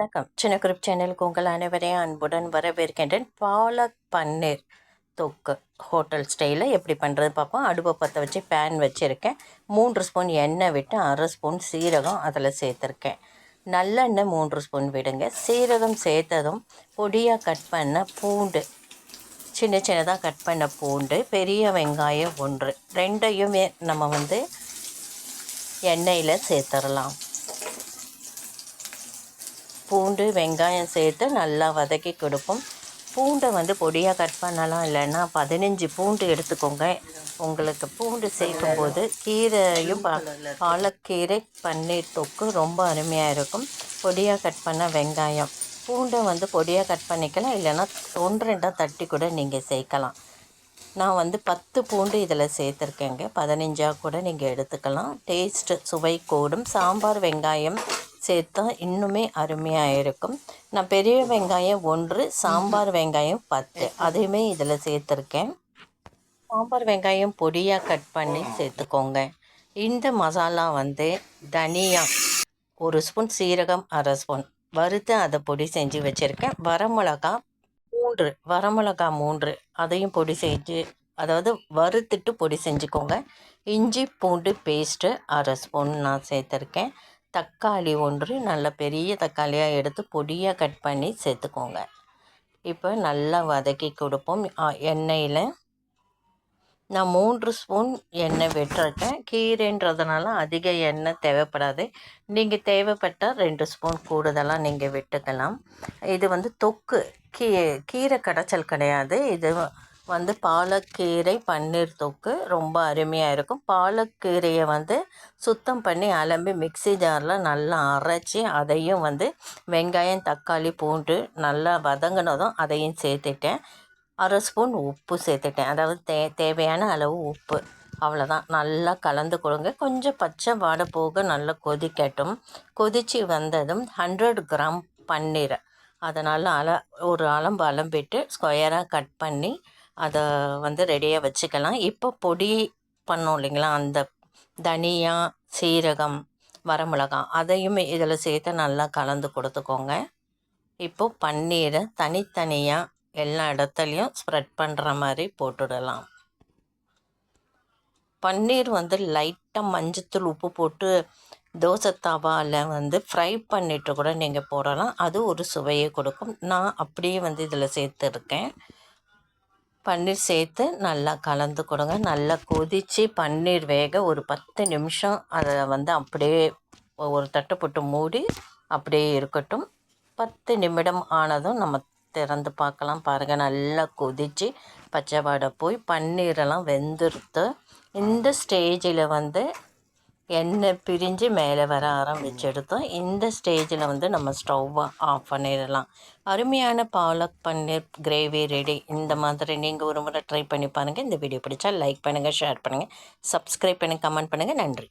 வணக்கம். சின்ன குரூப் சேனலுக்கு உங்கள் அனைவரையும் அன்புடன் வரவேற்கின்றேன். பாலக் பன்னீர் தொக்கு ஹோட்டல் ஸ்டைலில் எப்படி பண்ணுறது பார்ப்போம். அடுப்பை பற்ற வச்சு பேன் வச்சுருக்கேன். மூன்று ஸ்பூன் எண்ணெய் விட்டு அரை ஸ்பூன் சீரகம் அதில் சேர்த்துருக்கேன். நல்லெண்ணெய் மூன்று ஸ்பூன் விடுங்க. சீரகம் சேர்த்ததும் பொடியாக கட் பண்ண பூண்டு சின்ன சின்னதாக கட் பண்ண பூண்டு பெரிய வெங்காயம் ஒன்று. ரெண்டையுமே நம்ம வந்து எண்ணெயில் சேர்த்துடலாம் பூண்டு வெங்காயம் சேர்த்து நல்லா வதக்கி கொடுப்போம். பூண்டை வந்து பொடியாக கட் பண்ணலாம் இல்லைன்னா பதினஞ்சு பூண்டு எடுத்துக்கோங்க. உங்களுக்கு பூண்டு சேர்க்கும் போது கீரையும் பா பாலக்கீரை பன்னீர் தொக்கு ரொம்ப அருமையாக இருக்கும். பொடியாக கட் பண்ண வெங்காயம். பூண்டை வந்து பொடியாக கட் பண்ணிக்கலாம் இல்லைன்னா ஒன்று ரெண்டாக தட்டி கூட நீங்கள் சேர்க்கலாம். நான் வந்து பத்து பூண்டு இதில் சேர்த்துருக்கேங்க. பதினஞ்சாக கூட நீங்கள் எடுத்துக்கலாம். டேஸ்ட்டு சுவை கூடும். சாம்பார் வெங்காயம் சேர்த்தா இன்னுமே அருமையாக இருக்கும். நான் பெரிய வெங்காயம் ஒன்று சாம்பார் வெங்காயம் பத்து. அதையுமே இதில் சேர்த்துருக்கேன். சாம்பார் வெங்காயம் பொடியாக கட் பண்ணி சேர்த்துக்கோங்க. இந்த மசாலா வந்து தனியா ஒரு ஸ்பூன் சீரகம் அரை ஸ்பூன். வறுத்து அதை பொடி செஞ்சு வச்சுருக்கேன். வரமிளகா மூன்று வரமிளகா மூன்று. அதையும் பொடி செஞ்சு அதாவது வறுத்துட்டு பொடி செஞ்சுக்கோங்க. இஞ்சி பூண்டு பேஸ்ட்டு அரை ஸ்பூன் நான் சேர்த்துருக்கேன். தக்காளி ஒன்று நல்ல பெரிய தக்காளியாக எடுத்து பொடியாக கட் பண்ணி சேர்த்துக்கோங்க. இப்போ நல்லா வதக்கி கொடுப்போம். எண்ணெயில் நான் மூன்று ஸ்பூன் எண்ணெய் விட்டுருக்கேன். கீரைன்றதுனால அதிக எண்ணெய் தேவைப்படாது. நீங்கள் தேவைப்பட்டால் ரெண்டு ஸ்பூன் கூடுதலாக நீங்கள் விட்டுக்கலாம். இது வந்து தொக்கு கீ கீரை கடைச்சல் கிடையாது. இது வந்து பாலக்கீரை பன்னீர் தொக்கு ரொம்ப அருமையாக இருக்கும். பாலக்கீரையை வந்து சுத்தம் பண்ணி அலம்பி மிக்சி ஜாரில் நல்லா அரைச்சி அதையும் வந்து வெங்காயம் தக்காளி பூண்டு நல்லா வதங்கினதும் அதையும் சேர்த்துட்டேன். அரை ஸ்பூன் உப்பு சேர்த்துட்டேன். அதாவது தே தேவையான அளவு உப்பு. அவ்வளோதான் நல்லா கலந்து கொடுங்க. கொஞ்சம் பச்சை வாடை போக நல்லா கொதிக்கட்டும். கொதித்து வந்ததும் ஹண்ட்ரட் கிராம் பன்னீரை. அதனால் அல ஒரு அலம்பு அலம்பிட்டு ஸ்கொயராக கட் பண்ணி அதை வந்து ரெடியாக வச்சுக்கலாம். இப்போ பொடி பண்ணோம் இல்லைங்களா? அந்த தனியா சீரகம் வரமிளகாய் அதையும் இதில் சேர்த்து நல்லா கலந்து கொடுத்துக்கோங்க. இப்போது பன்னீரை தனித்தனியாக எல்லா இடத்துலையும் ஸ்ப்ரெட் பண்ணுற மாதிரி போட்டுடலாம். பன்னீர் வந்து லைட்டாக மஞ்சத்தூள் உப்பு போட்டு தோசை தவாவில் வந்து ஃப்ரை பண்ணிட்டு கூட நீங்கள் போடலாம். அது ஒரு சுவையை கொடுக்கும். நான் அப்படியே வந்து இதில் சேர்த்துருக்கேன். பன்னீர் சேர்த்து நல்லா கலந்து கொடுங்க. நல்லா கொதித்து பன்னீர் வேக ஒரு பத்து நிமிஷம் அதை வந்து அப்படியே ஒரு தட்டு போட்டு மூடி அப்படியே இருக்கட்டும். பத்து நிமிடம் ஆனதும் நம்ம திறந்து பார்க்கலாம் பாருங்கள் நல்லா கொதித்து பச்சை வாடை போய் பன்னீரெல்லாம் வெந்துருத்து இந்த ஸ்டேஜில் வந்து எண்ணெய் பிரிஞ்சு மேலே வர ஆரம்பிச்செடுத்தோம். இந்த ஸ்டேஜில் வந்து நம்ம ஸ்டவ்வை ஆஃப் பண்ணிடலாம். அருமையான பாலக் பன்னீர் கிரேவி ரெடி. இந்த மாதிரி நீங்கள் ஒரு முறை ட்ரை பண்ணி பாருங்கள் இந்த வீடியோ பிடிச்சா லைக் பண்ணுங்கள் ஷேர் பண்ணுங்கள் சப்ஸ்கிரைப் பண்ணி கமெண்ட் பண்ணுங்கள் நன்றி.